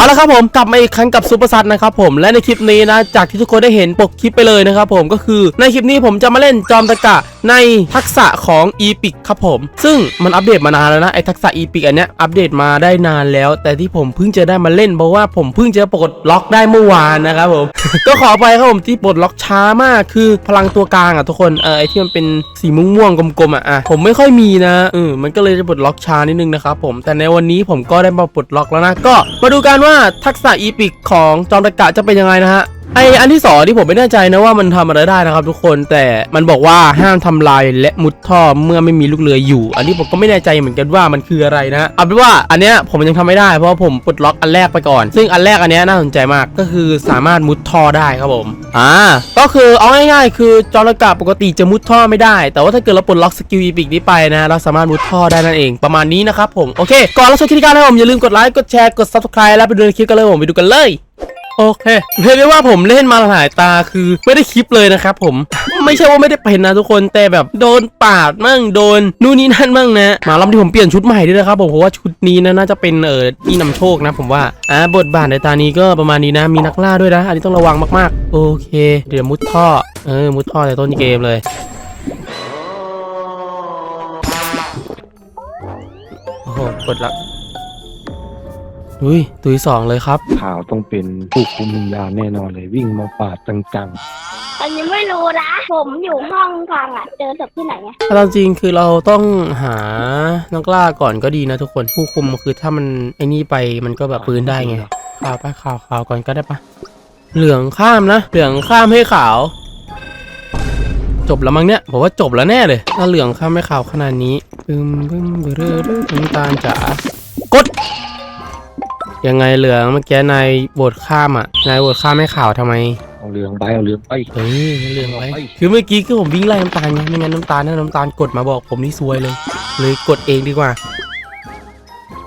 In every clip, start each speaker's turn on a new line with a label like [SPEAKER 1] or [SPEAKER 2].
[SPEAKER 1] เอาละครับผมกลับมาอีกครั้งกับซูเปอร์ซัตนะครับผมและในคลิปนี้นะจากที่ทุกคนได้เห็นปกคลิปไปเลยนะครับผมก็คือในคลิปนี้ผมจะมาเล่นจอมตะกะในทักษะของอีพิกครับผม ซึ่งมันอัปเดตมานานแล้วนะไอทักษะอีพิกอันเนี้ยอัปเดตมาได้นานแล้ว แต่ที่ผมเพิ่งจะได้มาเล่นเพราะว่าผมเพิ่งจะปลดล็อกได้เมื่อวานนะครับผม ก็ขอไปครับผมที่ปลดล็อกช้ามากคือพลังตัวกลางอะทุกคนเออไอที่มันเป็นสีม่วงๆกลมๆอะอะผมไม่ค่อยมีนะเออมันก็เลยจะปลดล็อกช้านิดนึงนะครับผมแต่ในวันนี้ผมก็ได้มาปลดล็อกแล้วนะก็มาดูกันว่าทักษะอีพิกของจอมตะกะจะเป็นยังไงนะฮะ ไออันที่สองที่ผมไม่แน่ใจนะว่ามันทำอะไรได้นะครับทุกคนแต่มันบอกว่าห้ามทำลายและมุดท่อเมื่อไม่มีลูกเรืออยู่ อันนี้ผมก็ไม่แน่ใจเหมือนกันว่ามันคืออะไรนะเอาเป็นว่าอันเนี้ยผมยังทำไม่ได้เพราะผมปลดล็อกอันแรกไปก่อน ซึ่งอันแรกอันเนี้ยน่าสนใจมากก็คือสามารถมุดท่อได้ครับผมอ่าก็คือเอาง่ายๆ คือจอมตะกะปกติจะมุดท่อไม่ได้ แต่ว่าถ้าเกิดเราปลดล็อกสกิลอีพิกนี้ไปนะเราสามารถมุดท่อได้นั่นเองประมาณนี้นะครับผมโอเคก่อนเราชมคลิปกันนะผมอย่าลืมกดไลค์กดแชร์กด subscribe แล้วไปดูในคลิปกันเลยผมไปดูกันเลย โอเคเรียกได้ว่าผมเล่นมาหลายตาคือไม่ได้คลิปเลยนะครับผมไม่ใช่ว่าไม่ได้เป็นนะทุกคนแต่แบบโดนปาดมั่งโดนนู่นนี่นั่นมั่งนะมารอบที่ผมเปลี่ยนชุดใหม่ด้วยนะครับผมเพราะว่าชุดนี้นะน่าจะเป็นเออที่นำโชคนะ ผมว่าอ่าบทบาทในตานี้ก็ประมาณนี้นะ มีนักล่าด้วยนะ อันนี้ต้องระวังมากๆ โอเค เดี๋ยวมุดท่อเออมุดท่อในต้นเกมเลยโอ้โหกดละ อุ้ยตัวที่สองเลยครับ
[SPEAKER 2] ข่าวต้องเป็นผู้คุมวิญญาณแน่นอนเลยวิ่งมาปาดจัง
[SPEAKER 3] อันนี้ไม่รู้นะ ผมอยู่ห้องฟังอะ เจอศพที่ไหนอะ
[SPEAKER 1] ถ้าตามจริงคือเราต้องหานักล่าก่อนก็ดีนะทุกคนผู้คุมคือถ้ามันไอ้นี่ไปมันก็แบบปืนได้ไงข่าวไปข่าวข่าวก่อนก็ได้ปะเหลืองข้ามนะ เหลืองข้ามให้ขาว จบแล้วมั้งเนี่ยผมว่าจบแล้วแน่เลย ถ้าเหลืองข้ามให้ขาวขนาดนี้ปึมปึมเบอร์เรอเรอน้ำตาลจ๋ากด ยังไงเหลืองเมื่อกี้นายโหวตข้ามอะนายโหวตข้ามให้ขาวทำไม
[SPEAKER 2] ๆเอาเรืองไปเอาเรืองไป
[SPEAKER 1] เฮ้ยไม่เรื่องไว้คือเมื่อกี้คือผมวิ่งไล่น้ำตาลไงไม่งั้นน้ำตาลถ้าน้ำตาลกดมาบอกผมนี่ซวยเลย เลยกดเองดีกว่า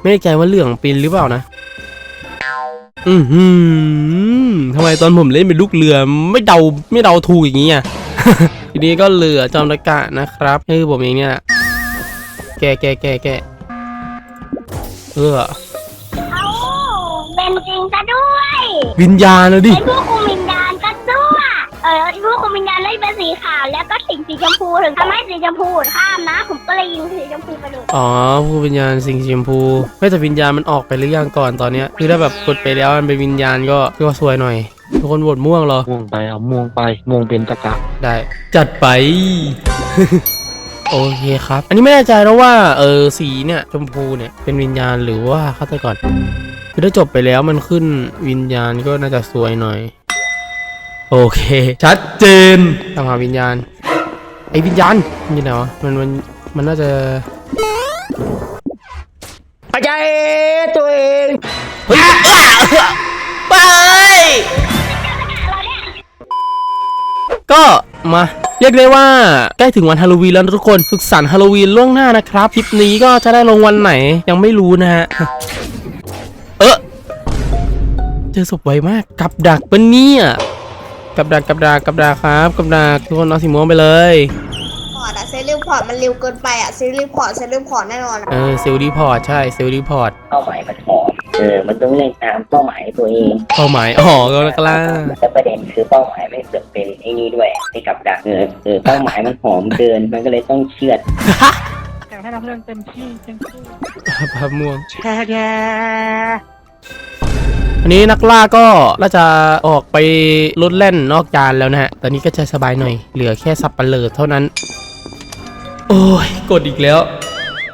[SPEAKER 1] ไม่แน่ใจว่าเรื่องปีนหรือเปล่านะ อือหือทำไมตอนผมเล่นเป็นลูกเรือไม่เดาไม่เดาถูกอย่างนี้อะ ทีนี้ก็เหลือจอมตะกะนะครับคือผมเองเนี่ยแหละแกแกแกแกเออ
[SPEAKER 3] เอาเป็น จริงซะด้วย
[SPEAKER 1] วิญญาณนะดิ
[SPEAKER 3] เป็นผู้คุมวิญญาณซะด้วย เออผู้คุมวิญญาณเลยเป็นสีขาวแล้วก็สิ่งสีชมพูถึงทำให้สีชมพูข้ามนะ ผมก็เลยยิงสีชมพูไปเลย
[SPEAKER 1] อ๋อผู้วิญญาณสิงห์ชมพูไม่แต่วิญญาณมันออกไปหรือยังก่อนตอนเนี้ยคือถ้าแบบกดไปแล้วมันเป็นวิญญาณก็คือว่าซวยหน่อยทุกคนโหวตม่วงเหรอ
[SPEAKER 2] ม่วงไปเอาม่วงไปม่วงเป็นตะกะ
[SPEAKER 1] ได้ จัดไป โอเคครับ อันนี้ไม่แน่ใจแล้วว่าเออสีเนี่ยชมพูเนี่ยเป็นวิญญาณหรือว่าฆาตกร คือถ้าจบไปแล้วมันขึ้นวิญญาณก็น่าจะสวยหน่อย โอเค ชัดเจนตามหาวิญญาณไอ้วิญญาณมันอยู่ไหนวะมันมันมันน่าจะปัจจัยตัวเองเฮ้ยไปก็มาเรียกได้ว่าใกล้ถึงวันฮาโลวีนแล้วนะทุกคนสุขสันต์ฮาโลวีนล่วงหน้านะครับ คลิปนี้ก็จะได้ลงวันไหนยังไม่รู้นะฮะเออ เจอศพไวมากกับดักปะเนี่ยกับดักกับดักกับดักครับกับดักทุกคนเอาสีม่วงไปเลย
[SPEAKER 4] พอร์ตอะเซลล์พอร์ตมันเร็วเกินไปอะเซลล์พอร์ตเซลล์พอร์ตแน่นอนอะ
[SPEAKER 1] เออเซลล์รีพอร์ตใช่เซลล์รีพอร์ต
[SPEAKER 5] เป้าหมายมันหอมเออมันต้องเล่นตามเป้าหมายตัวเอง
[SPEAKER 1] เป้าหมายอ๋อก็แล้วก็ล่า
[SPEAKER 5] แต่ประเด็นคือเป้าหมายไม่เสือกเป็นไอ้นี่ด้วยไอ้กับดักเออเออเป้าหมายมันหอมเกินมันก็เลยต้องเชือด
[SPEAKER 6] อยากให้เราเรื่องเต็มที่เต็มที่
[SPEAKER 1] ภาพม่วง
[SPEAKER 6] แช่แย่
[SPEAKER 1] อันนี้นักล่าก็น่าจะออกไปลดแล่นนอกจานแล้วนะฮะ ตอนนี้ก็จะสบายหน่อย เหลือแค่สับปะเลอเท่านั้น โอ้ย กดอีกแล้ว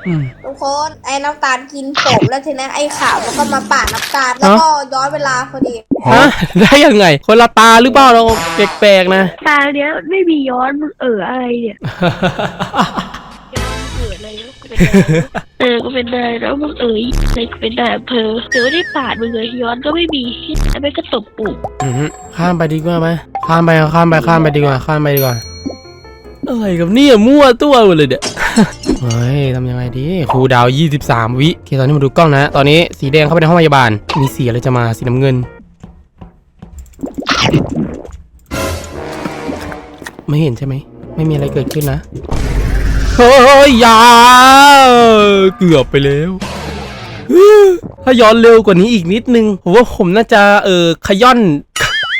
[SPEAKER 1] อืม
[SPEAKER 4] ทุกคนไอ้น้ำตาลกินศพแล้วทีนั้นไอ้ขาวมันก็มาปาดน้ำตาลแล้วก็ย้อนเวลาพอดี
[SPEAKER 1] ฮะ ได้ยังไง คนละตาหรือเปล่าเราแปลกๆนะ
[SPEAKER 7] ตาเนี้ยไม่มีย้อนมึงเอออะไรเนี่ยย้ เป็นนายเออกูเป็นนายแล้วมึงเอ๋ยอะไรกูเป็นนายอำเภอเดี๋ยวไม่ได้ปาดมึงเลยย้อนก็ไม่มีแล้วไม่ก็ตบปุ่ม
[SPEAKER 1] อือฮึข้ามไปดีกว่าไหมข้ามไปเอาข้ามไปข้ามไปดีกว่าข้ามไปดีกว่าอะไรกับเนี่ยมั่วตัวหมดเลยเดี๋ยเฮ้ยทำยังไงดีครูดาว 23 วิโอเคตอนนี้มาดูกล้องนะ ตอนนี้สีแดงเข้าไปในห้องพยาบาล มีสีอะไรจะมาสีน้ำเงิน ไม่เห็นใช่ไหม ไม่มีอะไรเกิดขึ้นนะ เฮ้ยอยาเกือบไปแล้วถ้าย้อนเร็วกว่านี้อีกนิดนึงผมว่าผมน่าจะเออขย่อน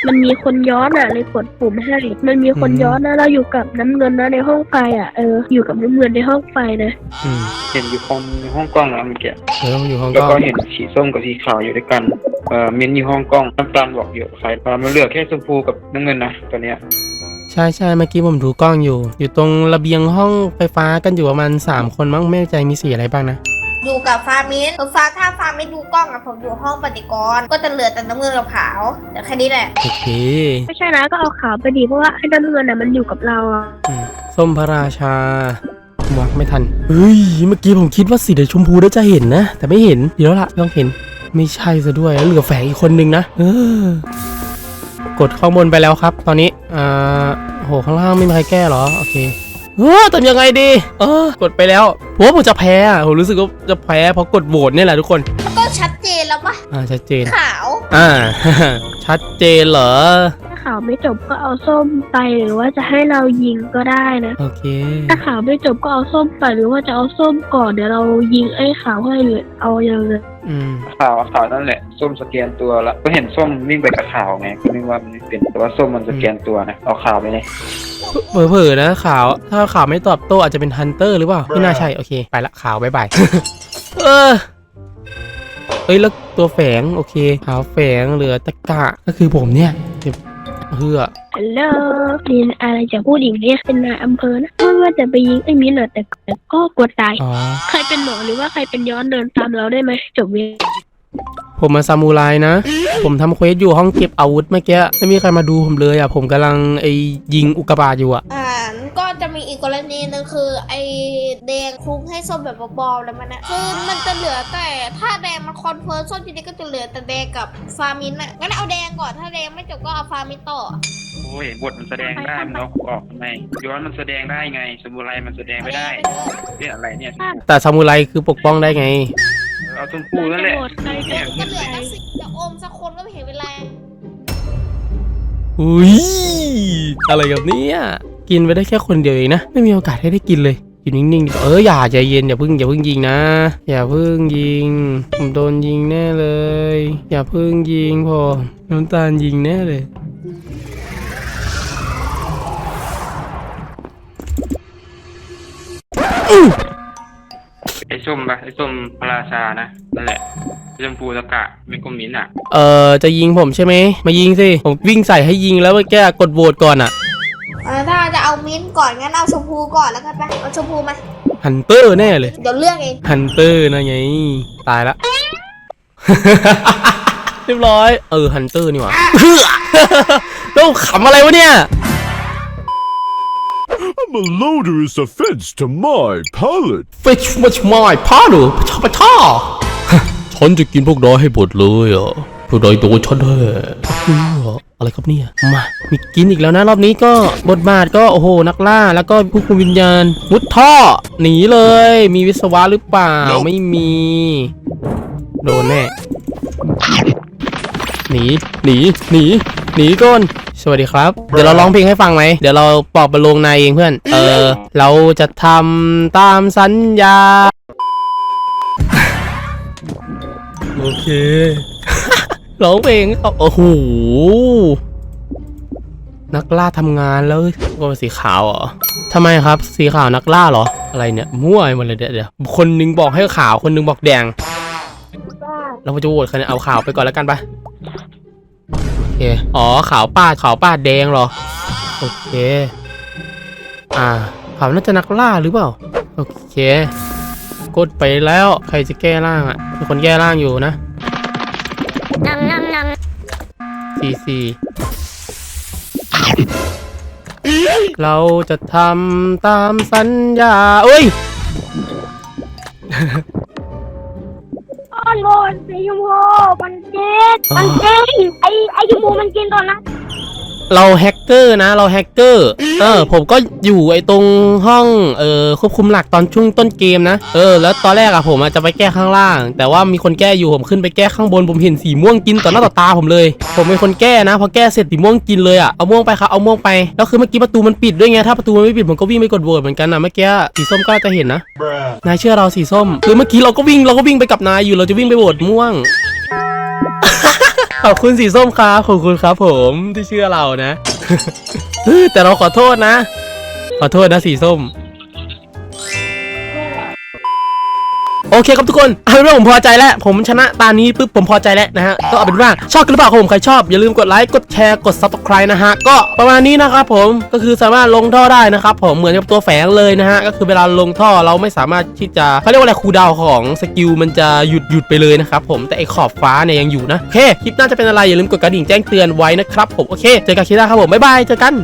[SPEAKER 7] มันมีคนย้อนอะเลยกดปุ่มให้ มันมีคน
[SPEAKER 1] อืม
[SPEAKER 7] ย้อนนะเราอยู่กับน้ำเงินนะในห้องไฟอะเอออยู่กับน้ำเงินในห้องไฟนะ
[SPEAKER 1] อืม
[SPEAKER 8] เห็นอยู่ห้องห้องกล้องแล้วเมื่อกี้
[SPEAKER 1] เดี๋ยวต้องอยู่ห้อง
[SPEAKER 8] แล้ว
[SPEAKER 1] ก็
[SPEAKER 8] ก็เห็นสีส้มกับสีขาวอยู่ด้วยกันเอ่อมิ้นท์อยู่ห้องกล้องน้ำตาลบอกอยู่ใครเอ่อมันเหลือแค่ชมพูกับน้ำเงินนะตอนเนี้ย
[SPEAKER 1] ใช่ใช่เมื่อกี้ผมดูกล้องอยู่ อยู่ตรงระเบียงห้องไฟฟ้ากันอยู่ประมาณสามคนมั้งไม่แน่ใจมีสีอะไรบ้างนะ
[SPEAKER 4] อยู่กับฟาร์มินฟ้าถ้าฟาร์มินดูกล้องอะผมอยู่ห้องปฏิกรณ์ก็จะเหลือแต่น้ำเงินกับขาวแต่แค่นี้แหละ
[SPEAKER 1] โอเค
[SPEAKER 7] ไม่ใช่นะก็เอาขาวไปดีเพราะว่าไอ้น้ำเงินอะมันอยู่กับเราอะ
[SPEAKER 1] อืมส้มพระราชาวักไม่ทันเฮ้ยเมื่อกี้ผมคิดว่าสีชมพูได้จะเห็นนะ แต่ไม่เห็นเดี๋ยวละต้องเห็น ไม่ใช่ซะด้วยแล้วเหลือแฝงอีกคนนึงนะเออ กดข้างบนไปแล้วครับ ตอนนี้อ่าโหข้างล่างไม่มีใครแก้เหรอโอเคเออทำยังไงดี เออกดไปแล้วผมว่าผมจะแพ้อะผมรู้สึกว่าจะแพ้เพราะกดโหวตเนี่ยแหละทุกคน
[SPEAKER 4] ก็ชัดเจนแล้วปะ
[SPEAKER 1] อ่าชัดเจน
[SPEAKER 4] ขาว
[SPEAKER 1] อ่า ชัดเจนเหรอ
[SPEAKER 7] ถ้าขาวไม่จบก็เอาส้มไปหรือว่าจะให้เรายิงก็ได้นะ
[SPEAKER 1] โอเค
[SPEAKER 7] ถ้าขาวไม่จบก็เอาส้มไปหรือว่าจะเอาส้มก่อนเดี๋ยวเรายิงไอ้ขาวให้เลยเอาอย่างเลย
[SPEAKER 1] อืม
[SPEAKER 8] ขาวขาวนั่นแหละ ส้มสแกนตัวละก็เห็นส้มวิ่งไปกับขาวไงก็นึกว่ามันไม่เป็นแต่ว่าส้มมันสแกนตัวนะเอาขาวไปเลย
[SPEAKER 1] เผลอๆนะขาวถ้าขาวไม่ตอบโต้อาจจะเป็นฮันเตอร์หรือเปล่าไม่น่าใช่โอเค ไปละขาวบายบาย เออเอ้ยแล้วตัวแฝงโอเคขาวแฝงเหลือตะกะก็คือผมเนี่ยเก็บ เพื่อ
[SPEAKER 7] ฮัลโหลมีอะไรจะพูดอีกเนี่ยเป็นนายอำเภอนะไม่ว่าจะไปยิงไอ้มิ้นท์อะแต่แต่ก็กลัวตาย
[SPEAKER 1] อ๋อ
[SPEAKER 7] ใครเป็นหมอหรือว่าใครเป็นย้อนเดินตามเราได้ไหมจบเวร
[SPEAKER 1] ผมมาซามูไรนะ ผมทำเควสอยู่ห้องเก็บอาวุธเมื่อกี้ ไม่มีใครมาดูผมเลยอะ ผมกำลังไอ้ยิงอุกกาบาตอยู่อะ
[SPEAKER 4] อ่า ก็จะมีอีกกรณีหนึงคือไอ้แดงคลุ้งให้ส้มแบบเบาๆแล้วมันนะคือมันจะเหลือแต่ถ้าแดงมันคอนเฟิร์มส้มทีนี้ก็จะเหลือแต่แดงกับฟาร์มินอะงั้นเอาแดงก่อนถ้าแดงไม่จบก็เอาฟาร์มินต่อ
[SPEAKER 8] โอ้ยบทมันแสดงได้มันเอาออกทำไมย้อนมันแสดงได้ไง สมุไรมันแสดงไม่ได้เนี่ยอะไรเนี่ย
[SPEAKER 1] แต่ซามูไรคือปกป้องได้ไง
[SPEAKER 8] เอาชมพูนั่นแหละ
[SPEAKER 7] โหวตใคร
[SPEAKER 8] เนี่ย
[SPEAKER 4] ก็เหลือตั้งสิบจะอมสักคนก็ไม่เห็นเวลา
[SPEAKER 1] อุ้ยอะไรกับเนี่ย กินไปได้แค่คนเดียวเองนะ ไม่มีโอกาสให้ได้กินเลยอยู่นิ่งๆดีกว่าเอออย่าใจเย็นอย่าเพิ่งอย่าเพิ่งยิงนะ อย่าเพิ่งยิง ผมโดนยิงแน่เลย อย่าเพิ่งยิงพอน้ำตาลยิงแน่เลย
[SPEAKER 8] ไอ้ส้มปะไอ้ส้มพระราชานะนั่นแหละชมพูตะกะไม่ก็มิ้นท์อะ
[SPEAKER 1] เออจะยิงผมใช่ไหมมายิงสิ ผมวิ่งใส่ให้ยิงแล้วเมื่อกี้กดโหวตก่อนอะ
[SPEAKER 4] เออ ถ้าจะเอามิ้นท์ก่อนงั้นเอาชมพูก่อนแล้วกันไปเอาชมพูมา
[SPEAKER 1] ฮันเตอร์แน่เลย
[SPEAKER 4] เดี๋ยวเลือกเอง
[SPEAKER 1] ฮันเตอร์นะไงตายละ เรียบร้อย เออฮันเตอร์นี่หว่าแล้วขำอะไรวะเนี่ย
[SPEAKER 9] A malodorous offense to my palate.
[SPEAKER 1] Fetch much my พ่อหนูชอบปะท่อฉันจะกินพวกน้อยให้หมดเลยอะพวกน้อยโดนฉันแน่เอออะไรครับเนี่ย มามีกินอีกแล้วนะรอบนี้ก็บทบาทก็โอ้โหนักล่า แล้วก็ผู้คุมวิญญาณมุดท่อ หนีเลย มีวิศวะหรือเปล่า ไม่มี โดนแน่ หนี หนี หนี หนีก่อนสวัสดีครับ เดี๋ยวเราร้องเพลงให้ฟังไหม เดี๋ยวเราปลอบประโลมนายเองเพื่อน เออ เราจะทำตามสัญญา โอเค ร้องเพลงโอ้โหนักล่าทำงานแล้วก็เป็นสีขาวเหรอทำไมครับ สีขาวนักล่าเหรอ อะไรเนี่ยมั่วไปหมดเลยเดี๋ยวคนหนึงบอกให้ขาวคนหนึงบอกแดง เราจะโหวตใครเอาขาวไปก่อนแล้วกันปะโอเคอ๋อขาวป้าขาวป้าแดงเหรอโอเคอ่าขาวน่าจะนักล่าหรือเปล่าโอเค กดไปแล้วใครจะแก้ร่างอะมีคนแก้ร่างอยู่นะ สี่สี่เราจะทำตามสัญญาเอ้ย
[SPEAKER 3] อ้อนโอนสีชมพูมันกินมันกินไอไอชมพูมันกินตอนนั้น
[SPEAKER 1] เราแฮก เกอร์นะ เราแฮกเกอร์เออผมก็อยู่ไอ้ตรงห้องเออควบคุมหลักตอนช่วงต้นเกมนะเออแล้วตอนแรกอะผมอะจะไปแก้ข้างล่าง แต่ว่ามีคนแก้อยู่ผมขึ้นไปแก้ข้างบนผมเห็นสีม่วงกินต่อหน้าต่อตาผมเลย ผมเป็นคนแก้นะพอแก้เสร็จสีม่วงกินเลยอะเอาม่วงไปครับเอาม่วงไปแล้วคือเมื่อกี้ประตูมันปิดด้วยไงถ้าประตูมันไม่ปิดผมก็วิ่งไปกดโหวตเหมือนกันนะเมื่อกี้สีส้มก็จะเห็นนะนายเชื่อเราสีส้มคือเมื่อกี้เราก็วิ่งเราก็วิ่งไปกับนายอยู่เราจะวิ่งไปโหวตม่วง ขอบคุณสีส้มครับขอบคุณครับผมที่เชื่อเรานะแต่เราขอโทษนะ ขอโทษนะสีส้ม เคครับทุกคนเอาเป็นว่าผมพอใจแล้ว ผมชนะตานี้ปุ๊บผมพอใจแล้วนะฮะก็เอาเป็นว่าชอบกันหรือเปล่าผมใครชอบอย่าลืมกดไลค์กดแชร์กด subscribe นะฮะก็ประมาณนี้นะครับผมก็คือสามารถลงท่อได้นะครับผมเหมือนกับตัวแฝงเลยนะฮะก็คือเวลาลงท่อเราไม่สามารถที่จะเขาเรียกว่าอะไรคูดาวของสกิลมันจะหยุดหยุดไปเลยนะครับผมแต่ไอขอบฟ้าเนี่ยยังอยู่นะโอเคคลิปหน้าจะเป็นอะไรอย่าลืมกดกระดิ่งแจ้งเตือนไว้นะครับผมโอเคเจอกันคลิปหน้าครับผมบ๊ายบายเจอกัน